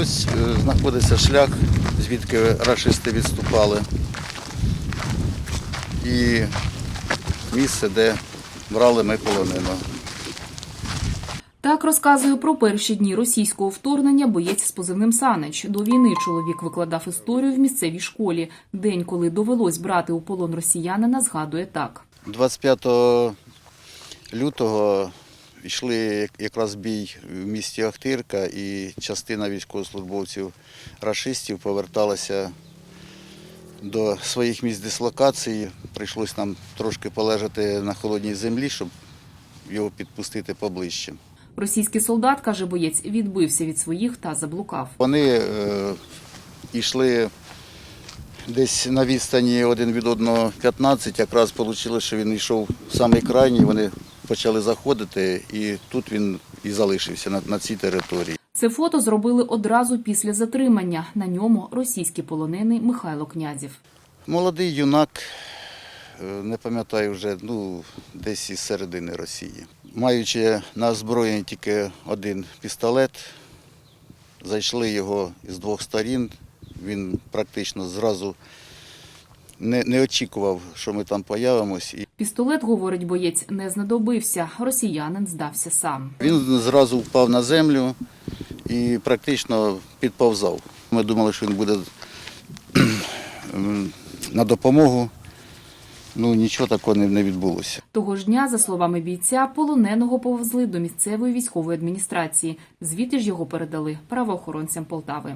Ось е, знаходиться шлях, звідки рашисти відступали. І місце, де брали ми полоненого. Так розказує про перші дні російського вторгнення боєць з позивним Санич. До війни чоловік викладав історію в місцевій школі. День, коли довелось брати у полон росіянина, згадує так. 25 лютого йшли якраз бій в місті Охтирка і частина військовослужбовців рашистів поверталася до своїх місць дислокації. Прийшлось нам трошки полежати на холодній землі, щоб його підпустити поближче. Російський солдат, каже боєць, відбився від своїх та заблукав. Вони е, йшли десь на відстані один від одного 15, якраз вийшло, що він йшов самий крайній, вони почали заходити, і тут він і залишився на, на цій території. Це фото зробили одразу після затримання. На ньому російський полонений Михайло Князів. Молодий юнак, е, не пам'ятаю вже, ну, десь із середини Росії. Маючи на озброєнні тільки один пістолет, зайшли його із двох сторін. Він практично зразу не, не очікував, що ми там появимось. Пістолет, говорить боєць, не знадобився. Росіянин здався сам. він зразу впав на землю і практично підповзав. Ми думали, що він буде на допомогу. Ну, нічого такого не відбулося. Того ж дня, за словами бійця, полоненого повезли до місцевої військової адміністрації. Звідти ж його передали правоохоронцям Полтави.